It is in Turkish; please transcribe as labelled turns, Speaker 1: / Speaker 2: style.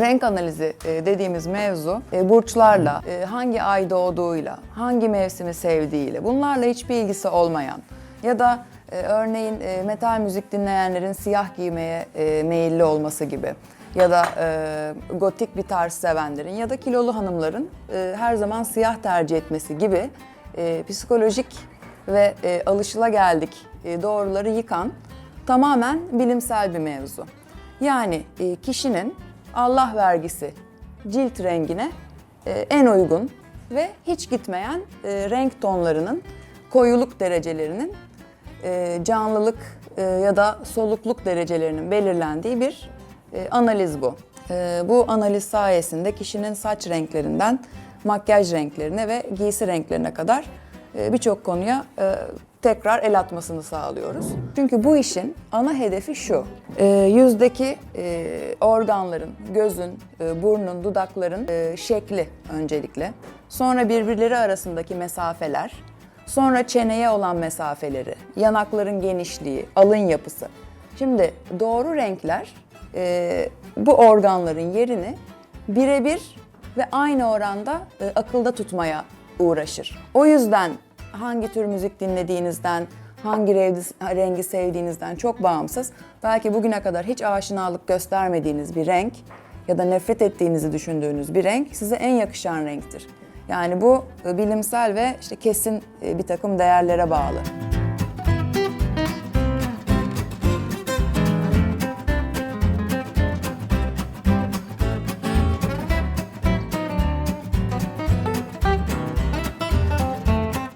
Speaker 1: Renk analizi e, dediğimiz mevzu e, burçlarla, e, hangi ay doğduğuyla, hangi mevsimi sevdiğiyle, bunlarla hiçbir ilgisi olmayan ya da örneğin metal müzik dinleyenlerin siyah giymeye meyilli olması gibi ya da e, gotik bir tarz sevenlerin ya da kilolu hanımların e, her zaman siyah tercih etmesi gibi e, psikolojik ve e, alışılageldik e, doğruları yıkan tamamen bilimsel bir mevzu. Yani e, kişinin Allah vergisi cilt rengine e, en uygun ve hiç gitmeyen e, renk tonlarının koyuluk derecelerinin e, canlılık ya da solukluk derecelerinin belirlendiği bir analiz bu. Bu analiz sayesinde kişinin saç renklerinden makyaj renklerine ve giysi renklerine kadar birçok konuya e, tekrar el atmasını sağlıyoruz. Çünkü bu işin ana hedefi şu. E, yüzdeki e, organların, gözün, e, burnun, dudakların şekli öncelikle. Sonra birbirleri arasındaki mesafeler, Sonra çeneye olan mesafeleri, yanakların genişliği, alın yapısı. Şimdi doğru renkler bu organların yerini birebir ve aynı oranda akılda tutmaya uğraşır. O yüzden hangi tür müzik dinlediğinizden, hangi rengi, sevdiğinizden çok bağımsız, belki bugüne kadar hiç aşinalık göstermediğiniz bir renk ya da nefret ettiğinizi düşündüğünüz bir renk size en yakışan renktir. Yani bu e, bilimsel ve işte kesin e, bir takım değerlere bağlı.